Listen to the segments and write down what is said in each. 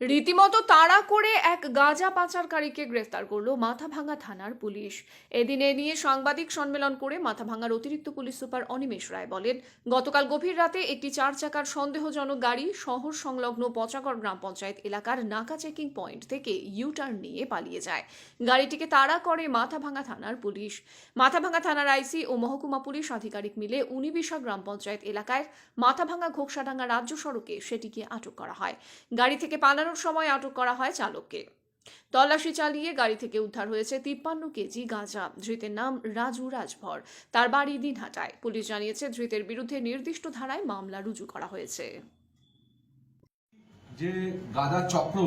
রীতিমতো তাড়া করে এক গাঁজা পাচারকারীকে গ্রেফতার করল মাথাভাঙা থানার পুলিশ। এদিন এ নিয়ে সাংবাদিক সম্মেলন করে মাথাভাঙার অতিরিক্ত পুলিশ সুপার অনিমেষ রায় বলেন, গতকাল গভীর রাতে একটি চার চাকার সন্দেহজনক গাড়ি শহর সংলগ্ন পচাগড় গ্রাম পঞ্চায়েত এলাকার নাকা চেকিং পয়েন্ট থেকে ইউ টার্ন নিয়ে পালিয়ে যায়। গাড়িটিকে তাড়া করে মাথাভাঙা থানার পুলিশ। মাথাভাঙা থানার আইসি ও মহকুমা পুলিশ আধিকারিক মিলে উনিবিশা গ্রাম পঞ্চায়েত এলাকায় মাথাভাঙা ঘোকসাডাঙ্গা রাজ্য সড়কে সেটিকে আটক করা হয়। গাড়ি থেকে পালানোর সময় আটক করা হয় চালককে। তল্লাশি চালিয়ে গাড়ি থেকে উদ্ধার হয়েছে তিপ্পান্ন কেজি গাঁজা। ধৃতের নাম রাজু রাজভর। তার বাড়ি দিনহাটায়। পুলিশ জানিয়েছে ধৃতের বিরুদ্ধে নির্দিষ্ট ধারায় মামলা রুজু করা হয়েছে। যে গাঁজার চক্র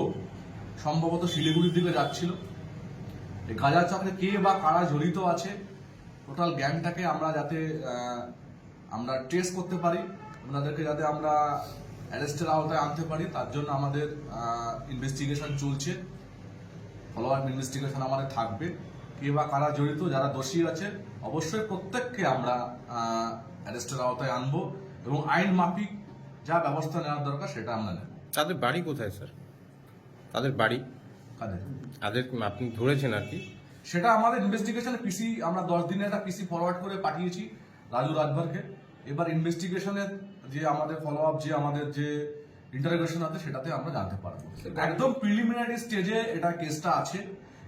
সম্ভবত শিলিগুড়ির দিকে যাচ্ছিল, এই গাঁজার চক্রে কে বা কারা জড়িত আছে টোটাল গ্যাংটাকে আমরা যাতে আমরা ট্রেস করতে পারি, ওনাদেরকে যাতে আমরা অ্যারেস্টের আওতায় আনতে পারি তার জন্য আমাদের ইনভেস্টিগেশন চলছে। ফলো আপ ইনভেস্টিগেশন আমাদের থাকবে। কে বা কারা জড়িত যারা দোষী আছে অবশ্যই প্রত্যেককে আমরা অ্যারেস্টের আওতায় আনব এবং আইন মাফিক যা ব্যবস্থা নেওয়ার দরকার সেটা আমরা নেব। তাদের বাড়ি কোথায় স্যার? তাদের বাড়ি? কাদের? তাদের আপনি ধরেছেন আর কি? সেটা আমাদের ইনভেস্টিগেশনে পিসি আমরা দশ দিনে একটা পিসি ফরওয়ার্ড করে পাঠিয়েছি রাজু রাজভরকে এবার ইনভেস্টিগেশনের যে আমাদের ফলো আপ যে আমাদের যে ইন্টারোগেশন আছে সেটাতে আমরা জানতে পারব। একদম প্রিলিমিনারি স্টেজে এটা কেসটা আছে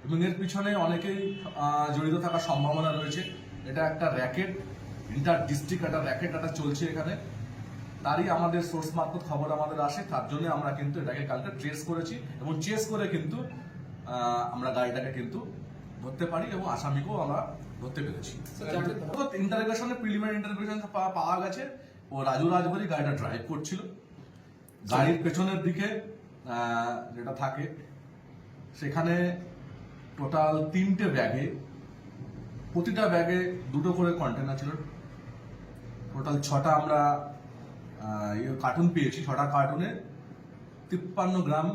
এবং এর পিছনে অনেকেই জড়িত থাকার সম্ভাবনা রয়েছে। এটা একটা র্যাকেট ইন্টার ডিস্ট্রিক্ট একটা র্যাকেট একটা চলছে এখানে। তারই আমাদের সোর্স মারফত খবর আমাদের আসে তার জন্য আমরা কিন্তু এটাকে কালকে ট্রেস করেছি এবং চেস করে কিন্তু আমরা গাড়িটাকে কিন্তু ধরতে পারি এবং আসামিকেও আমরা ধরতে পেরেছি। ইন্টারোগেশনে প্রিলিমিনারি ইন্টারোগেশন পাওয়া গেছে। ও রাজু রাজভরি গাড়িটা ড্রাইভ করছিল। গাড়ির পেছনের দিকে যেটা থাকে সেখানে টোটাল তিনটে ব্যাগে প্রতিটা ব্যাগে দুটো করে কন্টেনার ছিল। টোটাল ছটা আমরা ইয়ে কার্টুন পেয়েছি। ছটা কার্টুনে তিপ্পান্ন গ্রাম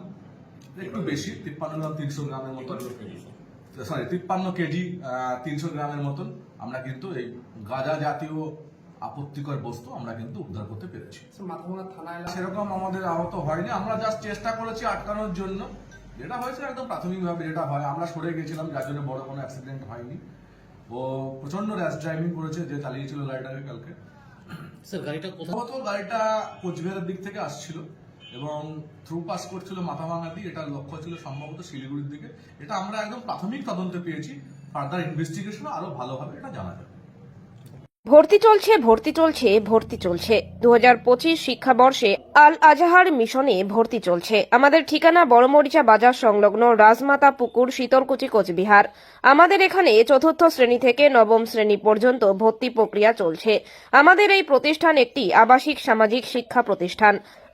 একটু বেশি তিপ্পান্ন গ্রাম তিনশো গ্রামের মতন সরি তিপ্পান্ন কেজি তিনশো গ্রামের মতন আমরা কিন্তু এই গাঁজা জাতীয় আপত্তিকর বস্তু আমরা কিন্তু উদ্ধার করতে পেরেছি। সেরকম আমাদের আহত হয়নি। আমরা জাস্ট চেষ্টা করেছি আটকানোর জন্য। যেটা হয়েছে একদম প্রাথমিকভাবে যেটা হয় আমরা সরে গেছিলাম যার জন্য বড় কোনো অ্যাক্সিডেন্ট হয়নি। ও প্রচণ্ড র্যাশ ড্রাইভিং করেছে যে চালিয়েছিল গাড়িটাকে কালকে। স্যার গাড়িটা সম্ভবত গাড়িটা কোচবিহারের দিক থেকে আসছিল। এবং থ্রু পাস করছিল মাথাভাঙা দিয়ে এটা লক্ষ্য ছিল সম্ভবত শিলিগুড়ির দিকে। এটা আমরা একদম প্রাথমিক তদন্তে পেয়েছি। ফার্দার ইনভেস্টিগেশন আরও ভালোভাবে এটা জানা যাবে। ভর্তি চলছে ভর্তি চলছে ভর্তি চলছে। দু হাজার পঁচিশ শিক্ষাবর্ষে আল আজাহার মিশনে ভর্তি চলছে। আমাদের ঠিকানা বড়মরিচা বাজার সংলগ্ন রাজমাতা পুকুর, শীতলকুচি, কোচবিহার। আমাদের এখানে চতুর্থ শ্রেণি থেকে নবম শ্রেণি পর্যন্ত ভর্তি প্রক্রিয়া চলছে। আমাদের এই প্রতিষ্ঠান একটি আবাসিক সামাজিক শিক্ষা প্রতিষ্ঠান।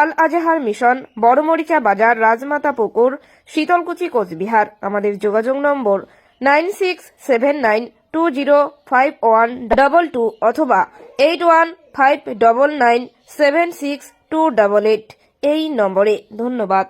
আল আজাহার মিশন, বড়মরিচা বাজার, রাজমাতা পুকুর, শীতলকুচি কোচবিহার। আমাদের যোগাযোগ নম্বর nine six seven nine two zero five one double two অথবা eight one five double nine seven six two double eight এই নম্বরে। ধন্যবাদ।